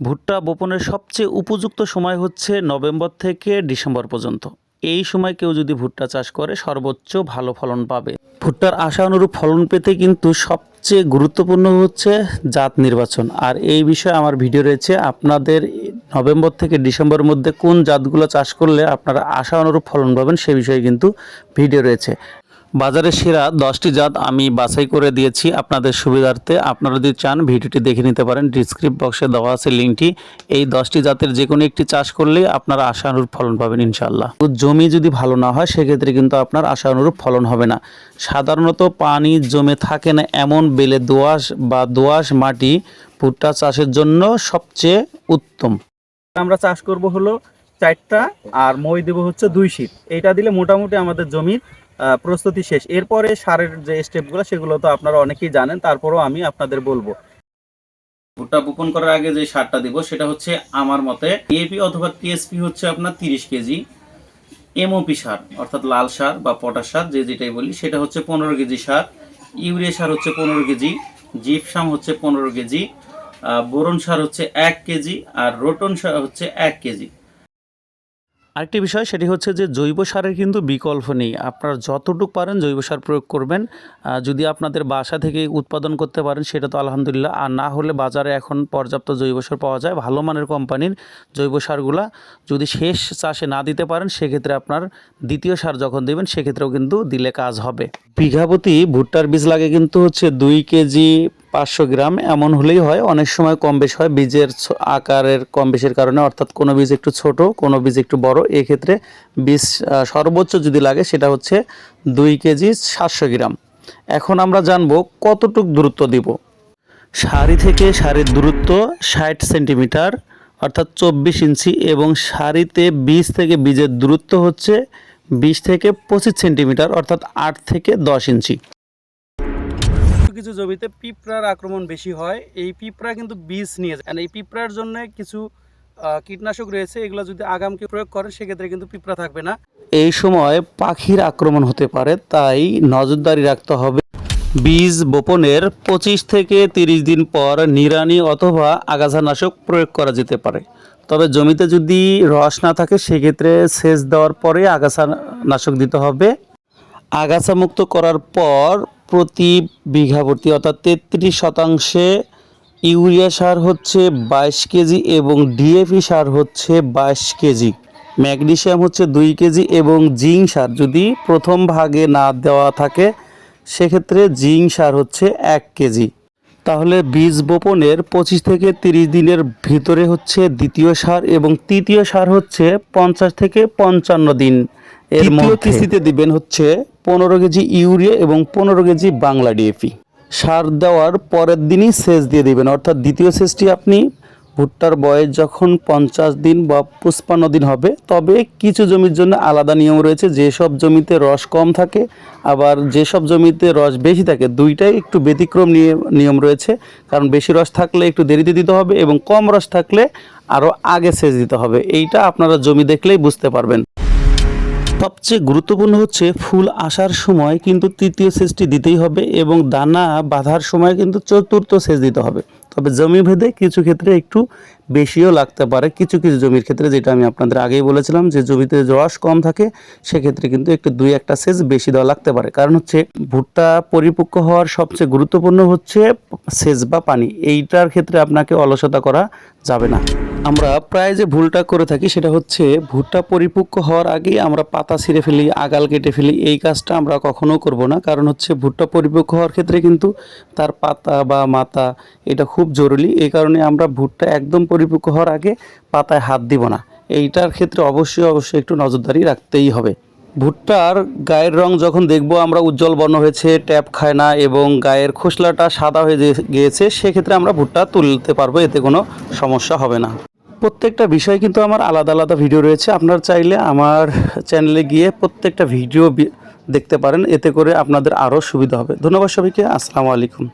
ভুট্টা বপনের সবচেয়ে উপযুক্ত সময় হচ্ছে নভেম্বর থেকে ডিসেম্বর পর্যন্ত। এই সময় কেউ যদি ভুট্টা চাষ করে, সর্বোচ্চ ভালো ফলন পাবে। ভুট্টার আশা অনুরূপ ফলন পেতে কিন্তু সবচেয়ে গুরুত্বপূর্ণ হচ্ছে জাত নির্বাচন। আর এই বিষয়ে আমার ভিডিও রয়েছে, আপনাদের নভেম্বর থেকে ডিসেম্বরের মধ্যে কোন জাতগুলো চাষ করলে আপনারা আশা অনুরূপ ফলন পাবেন সে বিষয়ে কিন্তু ভিডিও রয়েছে। বাজারে সেরা দশটি জাত আমি বাছাই করে দিয়েছি আপনাদের সুবিধার্থে। আপনারা যদি চান, ভিডিওটি দেখে নিতে পারেন। ডিসক্রিপ বক্সে দেওয়া আছে লিঙ্কটি। এই দশটি জাতের যে কোনো একটি চাষ করলেই আপনারা আশানুরূপ ফলন পাবেন ইনশাল্লাহ জমি যদি ভালো না হয়, সেক্ষেত্রে কিন্তু আপনার আশানুরূপ ফলন হবে না। সাধারণত পানি জমে থাকে না এমন বেলে দোআঁশ বা দোআঁশ মাটি ভুট্টা চাষের জন্য সবচেয়ে উত্তম। আমরা চাষ করব হলো চারটা আর মই দেব হচ্ছে দুই শীত। এইটা দিলে মোটামুটি আমাদের জমির প্রস্তুতি শেষ। এরপরে সারের যে স্টেপগুলো, সেগুলো তো আপনারা অনেকেই জানেন, তারপরেও আমি আপনাদের বলব। ভুট্টা বপন করার আগে যে সারটা দিব, সেটা হচ্ছে আমার মতে ডিএপি অথবা টিএসপি হচ্ছে আপনার তিরিশ কেজি এমওপি সার, অর্থাৎ লাল সার বা পটাশ সার, যে যেটাই বলি, সেটা হচ্ছে পনেরো কেজি সার। ইউরিয়া সার হচ্ছে পনেরো কেজি, জিপসাম হচ্ছে পনেরো কেজি বোরন সার হচ্ছে এক কেজি, আর রোটন সার হচ্ছে এক কেজি। আরেকটি বিষয় সেটি হচ্ছে যে জৈব সারের কিন্তু বিকল্প নেই। আপনারা যতটুকু পারেন জৈব সার প্রয়োগ করবেন। যদি আপনাদের বাসা থেকে উৎপাদন করতে পারেন সেটা তো আলহামদুলিল্লাহ। আর না হলে বাজারে এখন পর্যাপ্ত জৈব সার পাওয়া যায়। ভালো মানের কোম্পানির জৈব সারগুলা যদি শেষ চাষে না দিতে পারেন সেক্ষেত্রে আপনার দ্বিতীয় সার যখন দেবেন সেক্ষেত্রেও কিন্তু দিলে কাজ হবে। বিঘাপতি ভুট্টার বীজ লাগে কিন্তু হচ্ছে দুই কেজি পাঁচশো গ্রাম, এমন হলেই হয়। অনেক সময় কম বেশ হয়, বীজের আকারের কম বেশির কারণে, অর্থাৎ কোনো বীজ একটু ছোট, কোনো বীজ একটু বড়। এক্ষেত্রে বীজ সর্বোচ্চ যদি লাগে, সেটা হচ্ছে দুই কেজি সাতশো গ্রাম। এখন আমরা জানব কতটুক দূরত্ব দিব। সারি থেকে সারির দূরত্ব ষাট সেন্টিমিটার, অর্থাৎ চব্বিশ ইঞ্চি, এবং সারিতে বীজ থেকে বীজের দূরত্ব হচ্ছে বিশ থেকে পঁচিশ সেন্টিমিটার, অর্থাৎ আট থেকে দশ ইঞ্চি। কিছু জমিতে পিঁপড়ার আক্রমণ বেশি হয়, এই পিঁপড়া কিন্তু বীজ নিয়ে যায়। এই পিঁপড়ার জন্য কিছু কীটনাশক রয়েছে, এগুলো যদি আগামকে প্রয়োগ করেন, সেক্ষেত্রে কিন্তু পিঁপড়া থাকবে না। এই সময় পাখির আক্রমণ হতে পারে, তাই নজরদারি রাখতে হবে। বীজ বপনের পঁচিশ থেকে তিরিশ দিন পর নিড়ানি অথবা আগাছানাশক প্রয়োগ করা যেতে পারে। তবে জমিতে যদি রস না থাকে, সেক্ষেত্রে সেচ দেওয়ার পরে আগাছানাশক দিতে হবে। আগাছা মুক্ত করার পর প্রতি বিঘা প্রতি অর্থাৎ তেত্রিশ শতাংশে ইউরিয়া সার হচ্ছে বাইশ কেজি এবং ডিএপি সার হচ্ছে বাইশ কেজি। ম্যাগনেশিয়াম হচ্ছে দুই কেজি এবং জিঙ্ক সার। যদি প্রথম ভাগে না দেওয়া থাকে সেক্ষেত্রে জিঙ্ক সার হচ্ছে এক কেজি। তাহলে বীজ বপনের পঁচিশ থেকে তিরিশ দিনের ভিতরে হচ্ছে দ্বিতীয় সার এবং তৃতীয় সার হচ্ছে পঞ্চাশ থেকে পঞ্চান্ন দিন। এর মধ্যে কিস্তিতে দিবেন হচ্ছে পনেরো কেজি ইউরিয়া এবং পনেরো কেজি বাংলা ডিএপি সার দেওয়ার পরের দিনই সেচ দিয়ে দিবেন। অর্থাৎ দ্বিতীয় সেচটি আপনি ভুট্টার বয়স যখন পঞ্চাশ দিন বা পঁচপান্ন দিন হবে, তবে কিছু জমির জন্য আলাদা নিয়ম রয়েছে। যেসব জমিতে রস কম থাকে, আবার যেসব জমিতে রস বেশি থাকে, দুইটাই একটু ব্যতিক্রম নিয়ে, নিয়ম রয়েছে। কারণ বেশি রস থাকলে একটু দেরিতে দিতে হবে এবং কম রস থাকলে আরও আগে সেচ দিতে হবে। এইটা আপনারা জমি দেখলেই বুঝতে পারবেন। সবচেয়ে গুরুত্বপূর্ণ হচ্ছে ফুল আসার সময় কিন্তু তৃতীয় সেচটি দিতেই হবে এবং দানা বাঁধার সময় কিন্তু চতুর্থ সেচ দিতে হবে। তবে জমি ভেদে কিছু ক্ষেত্রে একটু বেশিও লাগতে পারে। কিছু কিছু জমির ক্ষেত্রে যেটা আমি আপনাদের আগেই বলেছিলাম যে জমিতে রস কম থাকে, সেক্ষেত্রে কিন্তু একটু দুই একটা সেচ বেশি দেওয়া লাগতে পারে। কারণ হচ্ছে ভুট্টা পরিপক্ক হওয়ার সবচেয়ে গুরুত্বপূর্ণ হচ্ছে সেচ বা পানি। এইটার ক্ষেত্রে আপনাকে অলসতা করা যাবে না। আমরা প্রায় যে ভুলটা করে থাকি সেটা হচ্ছে ভুট্টা পরিপক্ক হওয়ার আগেই আমরা পাতা ছিঁড়ে ফেলি, আগাল কেটে ফেলি, এই কাজটা আমরা কখনো করব না। কারণ হচ্ছে ভুট্টা পরিপক্ক হওয়ার ক্ষেত্রে কিন্তু তার পাতা বা মাথা এটা খুব জরুরি। এই কারণে আমরা ভুট্টা একদম পরিপক্ক হওয়ার আগে পাতায় হাত দিব না। এইটার ক্ষেত্রে অবশ্যই অবশ্যই একটু নজরদারি রাখতেই হবে। ভুট্টার গায়ের রং যখন দেখব, আমরা উজ্জ্বল বর্ণ হয়েছে, ট্যাপ খায় না এবং গায়ের খোসলাটা সাদা হয়ে গিয়েছে, সেক্ষেত্রে আমরা ভুট্টা তুলতে পারব, এতে কোনো সমস্যা হবে না। প্রত্যেকটা বিষয় কিন্তু আমার আলাদা আলাদা ভিডিও রয়েছে। আপনার চাইলে আমার চ্যানেলে গিয়ে প্রত্যেকটা ভিডিও দেখতে পারেন। এতে করে আপনাদের আরও সুবিধা হবে। ধন্যবাদ সবাইকে। আসসালামু আলাইকুম।